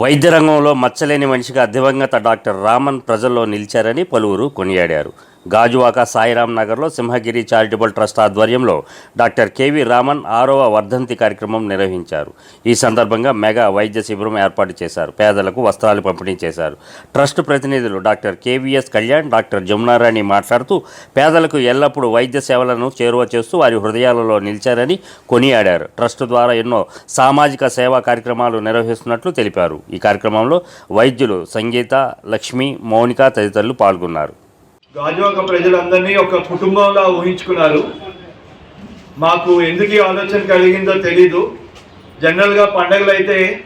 వైద్య రంగంలో మచ్చలేని మనిషిగా దివంగత డాక్టర్ రామన్ ప్రజల్లో నిలిచారని పలువురు కొనియాడారు. గాజువాక సాయిరాం నగర్లో సింహగిరి చారిటబుల్ ట్రస్ట్ ఆధ్వర్యంలో డాక్టర్ కేవి రామన్ ఆరవ వర్ధంతి కార్యక్రమం నిర్వహించారు. ఈ సందర్భంగా మెగా వైద్య శిబిరం ఏర్పాటు చేశారు. పేదలకు వస్త్రాలు పంపిణీ చేశారు. ట్రస్ట్ ప్రతినిధులు doctor KVS Kalyan doctor Jamunarani మాట్లాడుతూ పేదలకు ఎల్లప్పుడూ వైద్య సేవలను చేరువ చేస్తూ వారి హృదయాలలో నిలిచారని కొనియాడారు. ట్రస్ట్ ద్వారా ఎన్నో సామాజిక సేవా కార్యక్రమాలు నిర్వహిస్తున్నట్లు తెలిపారు. ఈ కార్యక్రమంలో వైద్యులు సంగీత లక్ష్మి మౌనిక తదితరులు పాల్గొన్నారు. గాజువాక ప్రజలందరినీ ఒక కుటుంబంలా ఊహించుకున్నారు. మాకు ఎందుకు ఈ ఆలోచన కలిగిందో తెలీదు. జనరల్గా పండగలు అయితే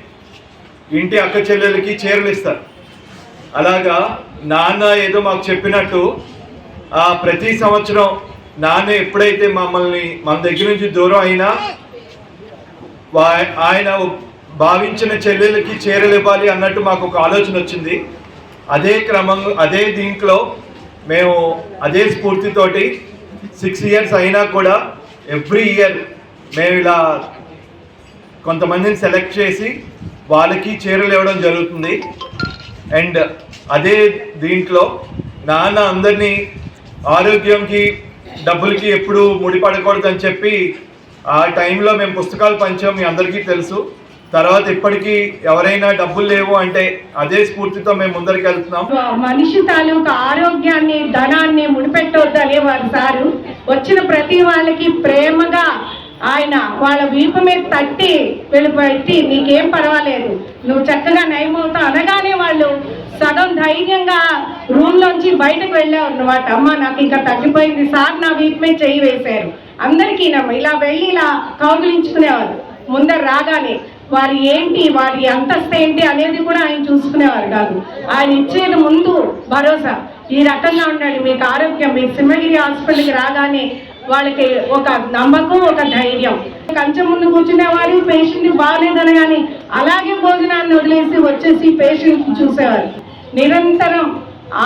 ఇంటి అక్క చెల్లెలకి చీరలు ఇస్తారు. అలాగా నాన్న ఏదో మాకు చెప్పినట్టు ఆ ప్రతి సంవత్సరం నాన్న ఎప్పుడైతే మమ్మల్ని మన దగ్గర నుంచి దూరం అయినా వా- ఆయన భావించిన చెల్లెలకి చీరలు ఇవ్వాలి అన్నట్టు మాకు ఒక ఆలోచన వచ్చింది. అదే క్రమంలో అదే దీంట్లో మేము అదే స్ఫూర్తితోటి సిక్స్ ఇయర్స్ అయినా కూడా ఎవ్రీ ఇయర్ మేము ఇలా కొంతమందిని సెలెక్ట్ చేసి వాళ్ళకి చీరలు ఇవ్వడం జరుగుతుంది. అండ్ అదే దీంట్లో నాన్న అందరినీ ఆరోగ్యంకి డబ్బులకి ఎప్పుడు ముడిపడకూడదని చెప్పి ఆ టైంలో మేము పుస్తకాలు పంచాం మీ అందరికీ తెలుసు. తర్వాత ఇప్పటికీ ఎవరైనా డబ్బులు లేవు అంటే అదే స్ఫూర్తితో మేము ముందరికి వెళ్తున్నాం. మనిషి తాలూకు ఆరోగ్యాన్ని ధనాన్ని ముడిపెట్టవద్దు అనేవారు సారు. వచ్చిన ప్రతి వాళ్ళకి ప్రేమగా ఆయన వాళ్ళ వీపు మీద తట్టి వెళ్ళిపెట్టి నీకేం పర్వాలేదు నువ్వు చక్కగా నయమవుతావు అనగానే వాళ్ళు సగం ధైర్యంగా రూమ్ లోంచి బయటకు వెళ్ళారు అనమాట అమ్మ నాకు ఇంకా తగ్గిపోయింది సార్ నా వీపు మీద చేయి వేశారు. అందరికీ నమ్మ ఇలా వెళ్ళి ఇలా కౌగులించుకునేవారు. ముందర రాగానే వారి ఏంటి వారి అంతస్తు ఏంటి అనేది కూడా ఆయన చూసుకునేవారు కాదు. ఆయన ఇచ్చేది ముందు భరోసా. ఈ రకంగా ఉండండి మీకు ఆరోగ్యం మీరు సింహగిరి హాస్పిటల్కి రాగానే వాళ్ళకి ఒక నమ్మకం ఒక ధైర్యం. కంచె ముందు కూర్చునేవారు పేషెంట్ బాగాలేదనగానే అలాగే భోజనాన్ని వదిలేసి వచ్చేసి పేషెంట్ చూసేవారు. నిరంతరం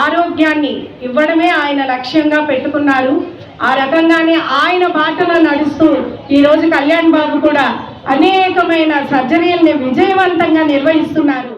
ఆరోగ్యాన్ని ఇవ్వడమే ఆయన లక్ష్యంగా పెట్టుకున్నారు. ఆ రకంగానే ఆయన బాటలో నడుస్తూ ఈరోజు కళ్యాణ్ బాబు కూడా అనేకమైన సర్జరీల్ని విజయవంతంగా నిర్వహిస్తున్నారు.